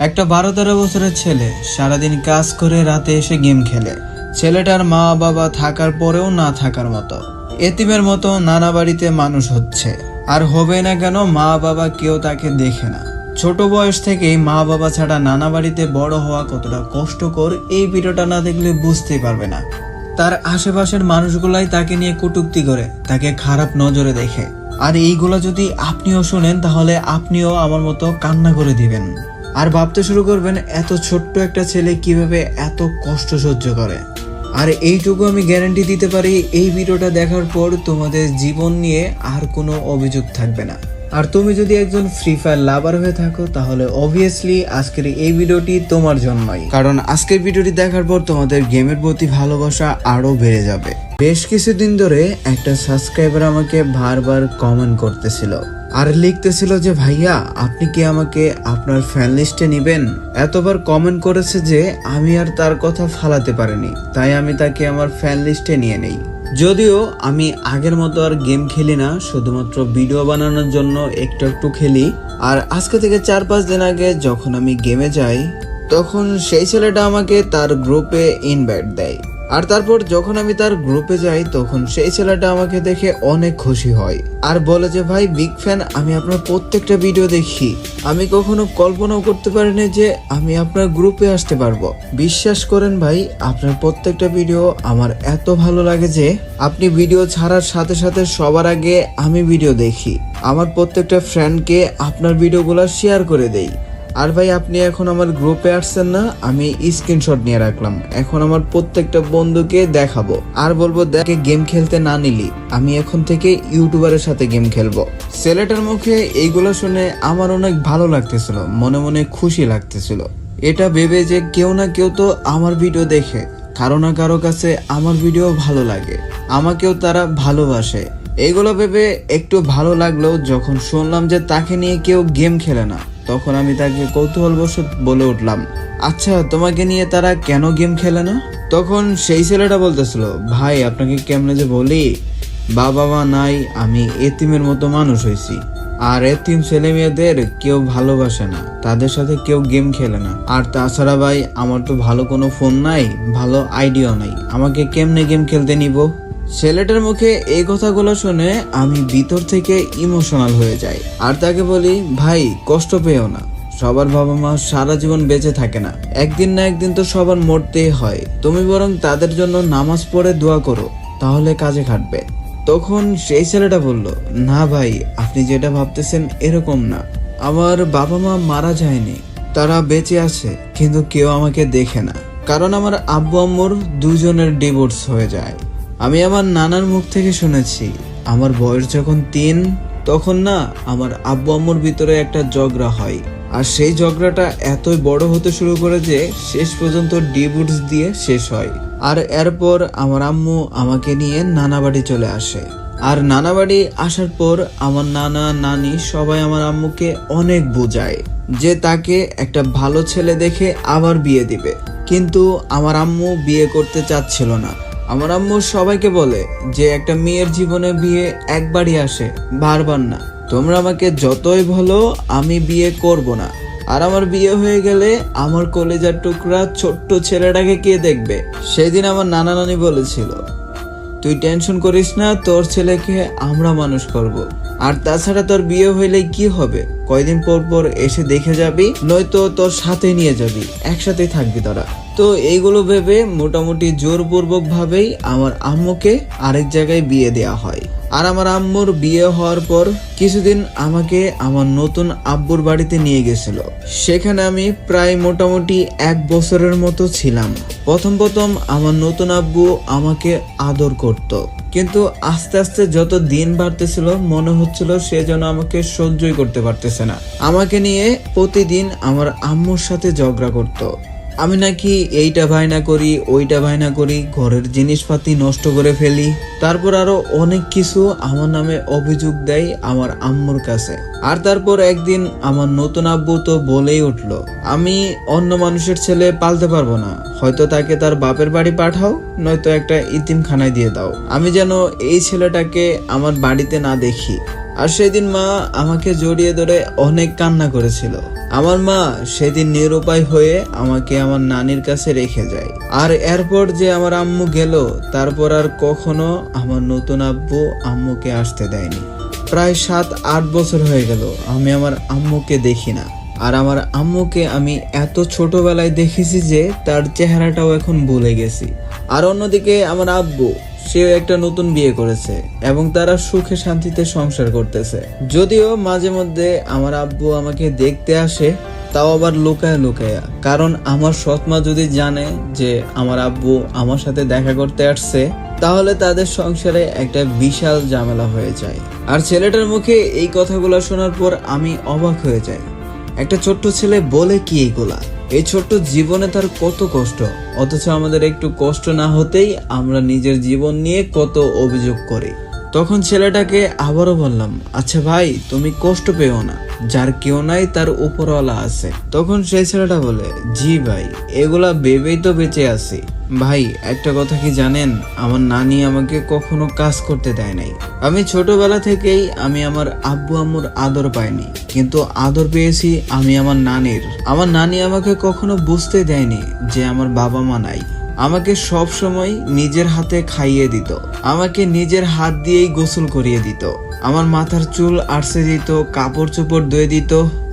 একটা বারো তেরো বছরের ছেলে। সারাদিন কাজ করে রাতে এসে গেম খেলে। ছেলেটার মা বাবা থাকার পরেও না থাকার মতো। এতিমের মতো নানা বাড়িতে মানুষ হচ্ছে। আর হবে না কেন মা বাবা কেউ তাকে দেখে না। ছোট বয়স থেকেই মা বাবা ছাড়া নানা বাড়িতে বড় হওয়া কতটা কষ্টকর এই ভিডিওটা না দেখলে বুঝতেই পারবে না। তার আশেপাশের মানুষগুলাই তাকে নিয়ে কটূক্তি করে, তাকে খারাপ নজরে দেখে। আর এইগুলো যদি আপনিও শোনেন, তাহলে আপনিও আমার মতো কান্না করে দিবেন। আর ভাবতে শুরু করবেন, এত ছোট্ট একটা ছেলে কীভাবে এত কষ্ট সহ্য করে? আর এইটুকু আমি গ্যারান্টি দিতে পারি, এই ভিডিওটা দেখার পর তোমাদের জীবন নিয়ে আর কোনো অভিযোগ থাকবে না। আর তুমি যদি একজন ফ্রি ফায়ার লাভার হয়ে থাকো, তাহলে অবভিয়াসলি আজকের এই ভিডিওটি তোমার জন্যই। কারণ আজকের ভিডিওটি দেখার পর তোমাদের গেমের প্রতি ভালোবাসা আরও বেড়ে যাবে। বেশ কিছুদিন ধরে একটা সাবস্ক্রাইবার আমাকে বারবার কমেন্ট করতেছিল। আর লিখতেছিল যে, ভাইয়া, আপনি কি আমাকে আপনার ফ্যান লিস্টে নিবেন? এতবার কমেন্ট করেছে যে, আমি আর তার কথা ফালাতে পারিনি। তাই আমি তাকে আমার ফ্যান লিস্টে নিয়ে নেই। যদিও আমি আগের মতো আর গেম খেলি না, শুধুমাত্র ভিডিও বানানোর জন্য একটু একটু খেলি। আর আজকে থেকে চার পাঁচ দিন আগে যখন আমি গেমে যাই, তখন সেই ছেলেটা আমাকে তার গ্রুপে ইনভাইট দেয়। আর তারপর যখন আমি তার গ্রুপে যাই, তখন সেই ছেলেটা আমাকে দেখে অনেক খুশি হয়। আর বলে যে, ভাই বিগ ফ্যান আমি আপনার প্রত্যেকটা ভিডিও দেখি। আমি কখনো কল্পনাও করতে পারিনি যে আমি আপনার গ্রুপে আসতে পারব। বিশ্বাস করেন ভাই, আপনার প্রত্যেকটা ভিডিও আমার এত ভালো লাগে যে, আপনি ভিডিও ছাড়ার সাথে সাথে সবার আগে আমি ভিডিও দেখি। আমার প্রত্যেকটা ফ্রেন্ডকে আপনার ভিডিওগুলো শেয়ার করে দেই। আর ভাই, আপনি এখন আমার গ্রুপে আসছেন না, আমি স্ক্রিনশট নিয়ে রাখলাম। এখন আমার প্রত্যেকটা বন্ধুকে দেখাবো। আর বলব, দেখে গেম খেলতে না নিলি, আমি এখন থেকে ইউটিউবারের সাথে গেম খেলব। ছেলেটার মুখে এইগুলো শুনে আমার অনেক ভালো লাগতেছিল, মনে মনে খুশি লাগতেছিল। এটা ভেবে যে কেউ না কেউ তো আমার ভিডিও দেখে, কারও না কারও কাছে আমার ভিডিও ভালো লাগে। আমাকেও তারা ভালোবাসে। এইগুলো ভেবে একটু ভালো লাগল যখন শুনলাম যে তাকে নিয়ে কেউ গেম খেলে না, তখন আমি তাকে কৌতূহলবশত বলে উঠলাম আচ্ছা তোমাকে নিয়ে তারা কেন গেম খেলে না? তখন সেই ছেলেটা বলতেছিল, ভাই, আপনাকে কেমনে যে বলি বাবা মা নাই, আমি এতিমের মতো মানুষ হয়েছি। আর এতিম ছেলে মেয়েদের কেউ ভালোবাসে না, তাদের সাথে কেউ গেম খেলে না। আর তাছাড়া ভাই, আমার তো ভালো কোনো ফোন নাই, ভালো আইডিয়া নাই, আমাকে কেমনে গেম খেলতে নিব? ছেলেটার মুখে এই কথাগুলো শুনে আমি ভিতর থেকে ইমোশনাল হয়ে যাই। আর তাকে বলি, ভাই, কষ্ট পেও না। সবার বাবা মা সারা জীবন বেঁচে থাকে না। একদিন না একদিন তো সবার মরতেই হয়। তুমি বরং তাদের জন্য নামাজ পড়ে দোয়া করো, তাহলে কাজে খাটবে। তখন সেই ছেলেটা বলল, না ভাই, আপনি যেটা ভাবতেছেন এরকম না। আমার বাবা মা মারা যায়নি, তারা বেঁচে আছে, কিন্তু কেউ আমাকে দেখে না। কারণ আমার আব্বু আম্মুর দুজনের ডিভোর্স হয়ে যায়। আমি আমার নানার মুখ থেকে শুনেছি, আমার বয়স যখন তিন, তখন না আমার আব্বু আম্মুর ভিতরে একটা ঝগড়া হয়। আর সেই ঝগড়াটা এতই বড় হতে শুরু করে যে শেষ পর্যন্ত ডিভোর্স দিয়ে শেষ হয়। আর এরপর আমার আম্মু আমাকে নিয়ে নানা বাড়ি চলে আসে। আর নানা বাড়ি আসার পর আমার নানা, নানি সবাই আমার আম্মুকে অনেক বোঝায় যে তাকে একটা ভালো ছেলে দেখে আবার বিয়ে দিবে। কিন্তু আমার আম্মু বিয়ে করতে চাচ্ছিল না। আমার আম্মু সবাইকে বলে যে একটা মেয়ের জীবনে বিয়ে একবারই আসে, বারবার না। তোমরা আমাকে যতই বলো, আমি বিয়ে করব না। আর আমার বিয়ে হয়ে গেলে আমার কলেজার টুকরা ছোট্ট ছেলেটাকে কে দেখবে? সেদিন আমার নানা নানি বলেছিল, তুই টেনশন করিস না, তোর ছেলেকে আমরা মানুষ করব। আর তাছাড়া তোর বিয়ে হইলে কি হবে? কয়দিন পর পর এসে দেখে যাবি, নয়তো তোর সাথে নিয়ে যাবি। একসাথেই থাকবি তোরা। তো এইগুলো ভেবে মোটামুটি জোরপূর্বক ভাবেই আমার আম্মুকে আরেক জায়গায় বিয়ে দেওয়া হয়। আর আমার আম্মুর বিয়ে হওয়ার পর কিছুদিন আমাকে আমার নতুন আব্বুর বাড়িতে নিয়ে গেছিল। সেখানে আমি প্রায় মোটামুটি এক বছরের মতো ছিলাম। প্রথম প্রথম আমার নতুন আব্বু আমাকে আদর করত। কিন্তু আস্তে আস্তে যত দিন বাড়তেছিল, মনে হচ্ছিল সে যেন আমাকে সহ্যই করতে পারতেছে না। আমাকে নিয়ে প্রতিদিন আমার আম্মুর সাথে ঝগড়া করতো। আমি নাকি এইটা ভাইনা করি, ওইটা ভাইনা করি, ঘরের জিনিসপাতি নষ্ট করে ফেলি। তারপর আরও অনেক কিছু আমার নামে অভিযোগ দেয় আমার আম্মুর কাছে। আর তারপর একদিন আমার নতুন আব্বু তো বলেই উঠল, আমি অন্য মানুষের ছেলে পালতে পারব না। হয়তো তাকে তার বাপের বাড়ি পাঠাও, নয়তো একটা ইতিমখানায় দিয়ে দাও। আমি যেন এই ছেলেটাকে আমার বাড়িতে না দেখি। আর সেদিন মা আমাকে জড়িয়ে ধরে অনেক কান্না করেছিল। আমার মা সেদিন নিরুপায় হয়ে আমাকে আমার নানির কাছে রেখে যায়। আর এরপর যে আমার আম্মু গেল, তারপর আর কখনো আমার নতুন আব্বু আম্মুকে আসতে দেয়নি। প্রায় সাত, আট বছর হয়ে গেল আমি আমার আম্মুকে দেখি না। আর আমার আম্মুকে আমি এত ছোটবেলায় দেখেছি যে তার চেহারাটাও এখন ভুলে গেছি। আর অন্যদিকে আমার আব্বু সেও একটা নতুন বিয়ে করেছে এবং তারা সুখে শান্তিতে সংসার করতেছে। যদিও মাঝে মধ্যে আমার আব্বু আমাকে দেখতে আসে, তাও আবার লুকায় লুকায়া। কারণ আমার সৎমা যদি জানে যে আমার আব্বু আমার সাথে দেখা করতে আসছে, তাহলে তাদের সংসারে একটা বিশাল ঝামেলা হয়ে যায়। আর ছেলেটার মুখে এই কথাগুলো শোনার পর আমি অবাক হয়ে যাই। একটা ছোট্ট ছেলে বলে কি এইগুলা এই ছোট্ট জীবনে তার কত কষ্ট? অথচ আমাদের একটু কষ্ট না হতেই আমরা নিজের জীবন নিয়ে কত অভিযোগ করি। তখন ছেলেটাকে আবারও বললাম আচ্ছা ভাই, তুমি কষ্ট পেও না। যার কেউ নাই, তার উপরওয়ালা আছে। তখন সেই ছেলেটা বলে, জি ভাই, এগুলা ভেবেই তো বেঁচে আছি। ভাই, একটা কথা কি জানেন? আমার নানি আমাকে কখনো কাজ করতে দেয় নাই। আমি ছোটবেলা থেকেই আমি আমার আব্বু আম্মুর আদর পাইনি, কিন্তু আদর পেয়েছি আমি আমার নানির। আমার নানি আমাকে কখনো বুঝতে দেয়নি যে আমার বাবা মা নাই। আমাকে সব সময় নিজের হাতে খাইয়ে দিত। আমাকে নিজের হাত দিয়েই গোসল করিয়ে দিত। আমার মাথার চুল আড়সে দিত, কাপড় চোপড় ধুয়ে দিত,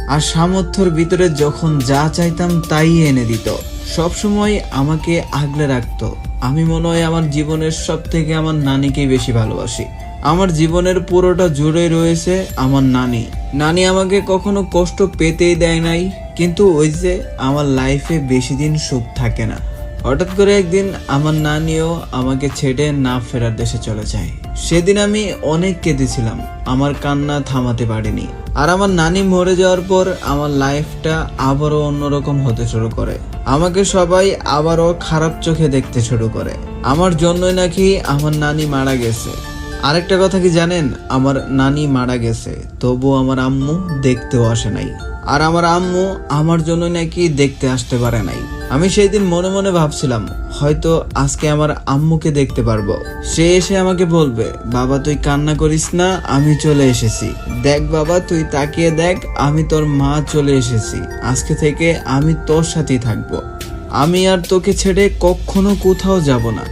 আর সামর্থ্যর ভিতরে যখন যা চাইতাম তাই এনে দিত। সব সময় আমাকে আগলে রাখতো। আমি মনে হয় আমার জীবনের সব থেকে আমার নানিকেই বেশি ভালোবাসি। আমার জীবনের পুরোটা জুড়ে রয়েছে আমার নানি। নানি আমাকে কখনো কষ্ট পেতেই দেয় নাই, কিন্তু ওই যে আমার লাইফে বেশি দিন সুখ থাকে না। হঠাৎ করে একদিন আমার নানিও আমাকে ছেড়ে না ফেরার দেশে চলে যায়। সেদিন আমি অনেক কেঁদেছিলাম, আমার কান্না থামাতে পারিনি। আর আমার নানি মরে যাওয়ার পর আমার লাইফটা আবারও অন্যরকম হতে শুরু করে। আমাকে সবাই আবারও খারাপ চোখে দেখতে শুরু করে। আমার জন্যই নাকি আমার নানি মারা গেছে। আরেকটা কথা কি জানেন? আমার নানি মারা গেছে তবু আমার আম্মু দেখতেও আসে নাই। আর আমার আম্মু আমার জন্য নাকি দেখতে আসতে পারে নাই। আমি সেই দিন মনে মনে ভাবছিলাম, হয়তো আজকে আমার আম্মুকে দেখতে পারব। সে এসে আমাকে বলবে, বাবা, তুই কান্না করিস না, আমি চলে এসেছি। দেখ বাবা, তুই তাকিয়ে দেখ, আমি তোর মা চলে এসেছি। আজকে থেকে আমি তোর সাথেই থাকব। আমি আর তোকে ছেড়ে কখনো কোথাও যাব না।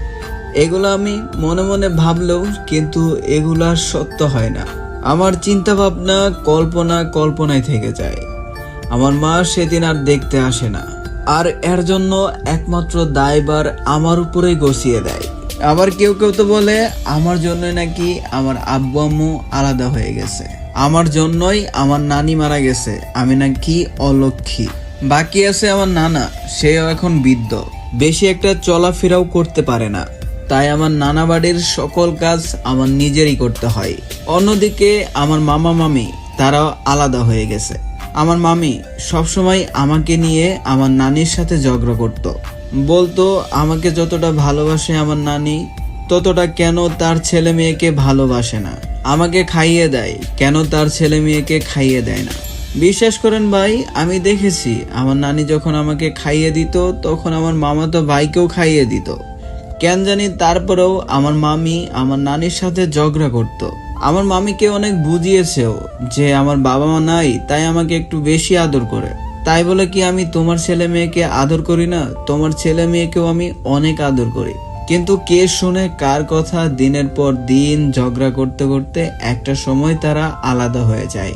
এগুলো আমি মনে মনে ভাবলেও কিন্তু এগুলো আর সত্য হয় না। আমার চিন্তা ভাবনা কল্পনা কল্পনায় থেকে যায়। আমার মা সেদিন আর দেখতে আসে না। আর এর জন্য একমাত্র দায়বার আমার উপরেই গছিয়ে দেয়। আবার কেউ কেউ তো বলে আমার জন্যই নাকি আমার আব্বু আম্মু আলাদা হয়ে গেছে। আমার জন্যই আমার নানি মারা গেছে। আমি নাকি অলক্ষী। বাকি আছে আমার নানা। সেও এখন বৃদ্ধ। বেশি একটা চলাফেরাও করতে পারে না। তাই আমার নানা বাড়ির সকল কাজ আমার নিজেরই করতে হয়। অন্যদিকে আমার মামা মামি তারাও আলাদা হয়ে গেছে। আমার মামি সবসময় আমাকে নিয়ে আমার নানির সাথে ঝগড়া করত। বলতো, আমাকে যতটা ভালোবাসে আমার নানি, ততটা কেন তার ছেলে মেয়েকে ভালোবাসে না? আমাকে খাইয়ে দেয়, কেন তার ছেলে মেয়েকে খাইয়ে দেয় না? বিশ্বাস করেন ভাই, আমি দেখেছি, আমার নানি যখন আমাকে খাইয়ে দিত, তখন আমার মামা তো ভাইকেও খাইয়ে দিত। কেন জানি তারপরেও আমার মামি আমার নানির সাথে ঝগড়া করত। আমার মামিকে অনেক বুঝিয়েছেও যে আমার বাবা মা নাই, তাই আমাকে একটু বেশি আদর করে। তাই বলে কি আমি তোমার ছেলে মেয়েকে আদর করি না? তোমার ছেলে মেয়েকেও আমি অনেক আদর করি। কিন্তু কে শুনে কার কথা দিনের পর দিন ঝগড়া করতে করতে একটা সময় তারা আলাদা হয়ে যায়।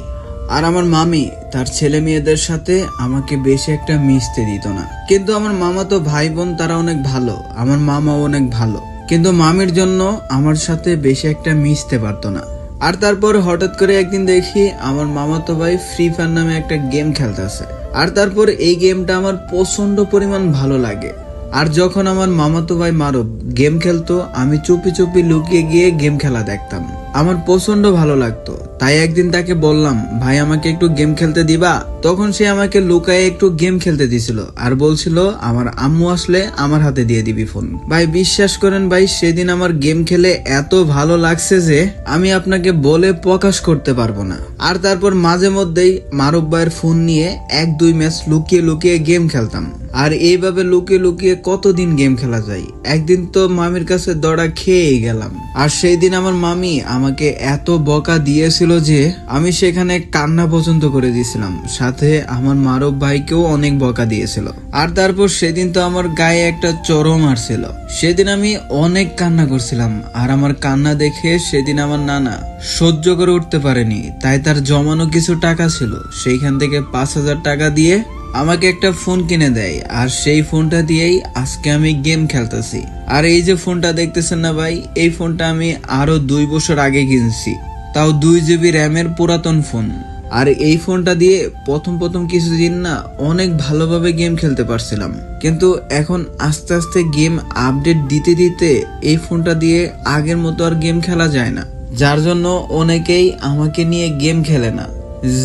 আর আমার মামি তার ছেলে মেয়েদের সাথে আমাকে বেশি একটা মিশতে দিত না। কিন্তু আমার মামা তো ভাই বোন তারা অনেক ভালো, আমার মামাও অনেক ভালো। কিন্তু মামির জন্য আমার সাথে বেশি একটা মিশতে পারতো না। আর তারপর হঠাৎ করে একদিন দেখি আমার মামাতো ভাই ফ্রি ফায়ার নামে একটা গেম খেলতেছে আর তারপর এই গেমটা আমার প্রচণ্ড পরিমাণ ভালো লাগে। আর যখন আমার মামাতো ভাই মারব গেম খেলতো, আমি চুপি চুপি লুকিয়ে গিয়ে গেম খেলা দেখতাম। আমার প্রচণ্ড ভালো লাগতো। তাই একদিন তাকে বললাম, ভাই, আমাকে একটু গেম খেলতে দিবা? তখন সে আমাকে লুকায়ে একটু গেম খেলতে দিছিল আর বলছিল, আমার আম্মু আসলে আমার হাতে দিয়ে দিবি ফোন। ভাই, বিশ্বাস করেন ভাই, সেদিন আমার গেম খেলে এত ভালো লাগছে যে আমি আপনাকে বলে প্রকাশ করতে পারব না। আর তারপর মাঝে মধ্যেই মারুব ভাইয়ের ফোন নিয়ে এক দুই ম্যাচ লুকিয়ে লুকিয়ে গেম খেলতাম। আর এইভাবে লুকিয়ে লুকিয়ে কতদিন গেম খেলা যায়? একদিন তো মামির কাছে দড়া খেয়েই গেলাম। আর সেই দিন আমার মামি আমাকে এত বকা দিয়েছিল হয়েছিল যে, আমি সেখানে কান্না পর্যন্ত করে দিয়েছিলাম। সাথে আমার মারব ভাইকেও অনেক বকা দিয়েছিল। আর তারপর সেদিন তো আমার গায়ে একটা চরম মারছিল। সেদিন আমি অনেক কান্না করছিলাম। আর আমার কান্না দেখে সেদিন আমার নানা সহ্য করে উঠতে পারেনি। তাই তার জমানো কিছু টাকা ছিল। সেইখান থেকে পাঁচ হাজার টাকা দিয়ে আমাকে একটা ফোন কিনে দেয়। আর সেই ফোনটা দিয়েই আজকে আমি গেম খেলতেছি। আর এই যে ফোনটা দেখতেছেন না ভাই, এই ফোনটা আমি আরও দুই বছর আগে কিনছি। তাও দুই জিবি র্যামের পুরাতন ফোন। আর এই ফোনটা দিয়ে প্রথম প্রথম কিছুদিন না অনেক ভালোভাবে গেম খেলতে পারছিলাম। কিন্তু এখন আস্তে আস্তে গেম আপডেট দিতে দিতে এই ফোনটা দিয়ে আগের মতো আর গেম খেলা যায় না। যার জন্য অনেকেই আমাকে নিয়ে গেম খেলে না।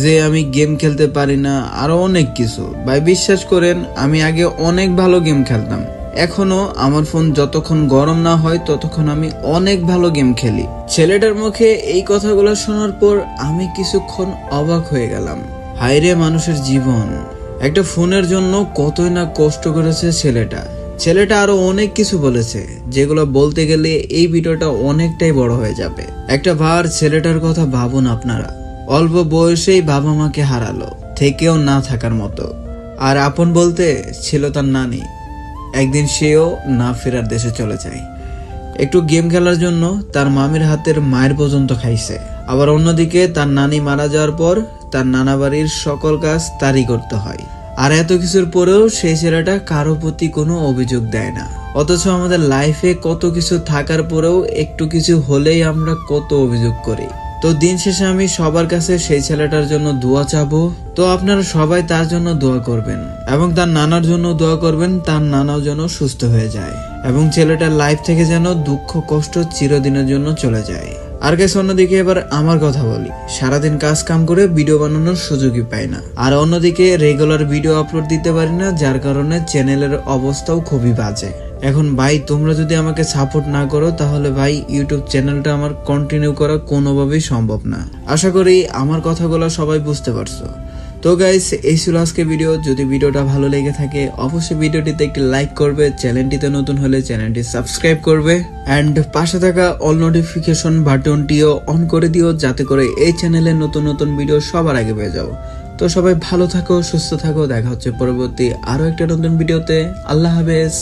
যে আমি গেম খেলতে পারি না, আরও অনেক কিছু। ভাই, বিশ্বাস করেন, আমি আগে অনেক ভালো গেম খেলতাম। এখনও আমার ফোন যতক্ষণ গরম না হয় ততক্ষণ আমি অনেক ভালো গেম খেলি। ছেলেটার মুখে এই কথাগুলো শোনার পর আমি কিছুক্ষণ অবাক হয়ে গেলাম। হায়রে মানুষের জীবন। একটা ফোনের জন্য কতই না কষ্ট করেছে ছেলেটা। ছেলেটা আরও অনেক কিছু বলেছে, যেগুলো বলতে গেলে এই ভিডিওটা অনেকটাই বড় হয়ে যাবে। একটা ভার ছেলেটার কথা ভাবুন আপনারা। অল্প বয়সেই বাবা মাকে হারালো, থেকেও না থাকার মতো। আর আপন বলতে ছিল তার নানি। একদিন সেও না ফেরার দেশে চলে যায়। একটু গেম খেলার জন্য তার মামির হাতের মায়ের পর্যন্ত খাইছে। আবার অন্যদিকে তার নানি মারা যাওয়ার পর তার নানা বাড়ির সকল কাজ তারই করতে হয়। আর এত কিছুর পরেও সেই ছেলেটা কারও প্রতি কোনো অভিযোগ দেয় না। অথচ আমাদের লাইফে কত কিছু থাকার পরেও একটু কিছু হলেই আমরা কত অভিযোগ করি। তো দিন শেষে আমি সবার কাছে সেই ছেলেটার জন্য দোয়া চাবো। তো আপনারা সবাই তার জন্য দোয়া করবেন এবং তার নানার জন্য দোয়া করবেন, তার নানাও যেন সুস্থ হয়ে যায় এবং ছেলেটার লাইফ থেকে যেন দুঃখ, কষ্ট চিরদিনের জন্য চলে যায়। আর গেছে অন্যদিকে এবার আমার কথা বলি। সারাদিন কাজ কাম করে ভিডিও বানানোর সুযোগই পাই না। আর অন্যদিকে রেগুলার ভিডিও আপলোড দিতে পারি না, যার কারণে চ্যানেলের অবস্থাও খুবই বাজে। এখন ভাই, তোমরা যদি আমাকে সাপোর্ট না করো, তাহলে ভাই ইউটিউব চ্যানেলটা আমার কন্টিনিউ করা কোনোভাবেই সম্ভব না। আশা করি আমার কথাগুলো সবাই বুঝতে পারছ। তো গাইস এই ছিল আজকে ভিডিও যদি ভিডিওটা ভালো লেগে থাকে, অবশ্যই ভিডিওটিতে একটি লাইক করবে চ্যানেলটিতে নতুন হলে চ্যানেলটি সাবস্ক্রাইব করবে অ্যান্ড পাশে থাকা অল নোটিফিকেশন বাটনটিও অন করে দিও, যাতে করে এই চ্যানেলে নতুন নতুন ভিডিও সবার আগে পেয়ে যাও। তো সবাই ভালো থাকো, সুস্থ থাকো, দেখা হচ্ছে পরবর্তী আরও একটা নতুন ভিডিওতে আল্লাহ হাফেজ।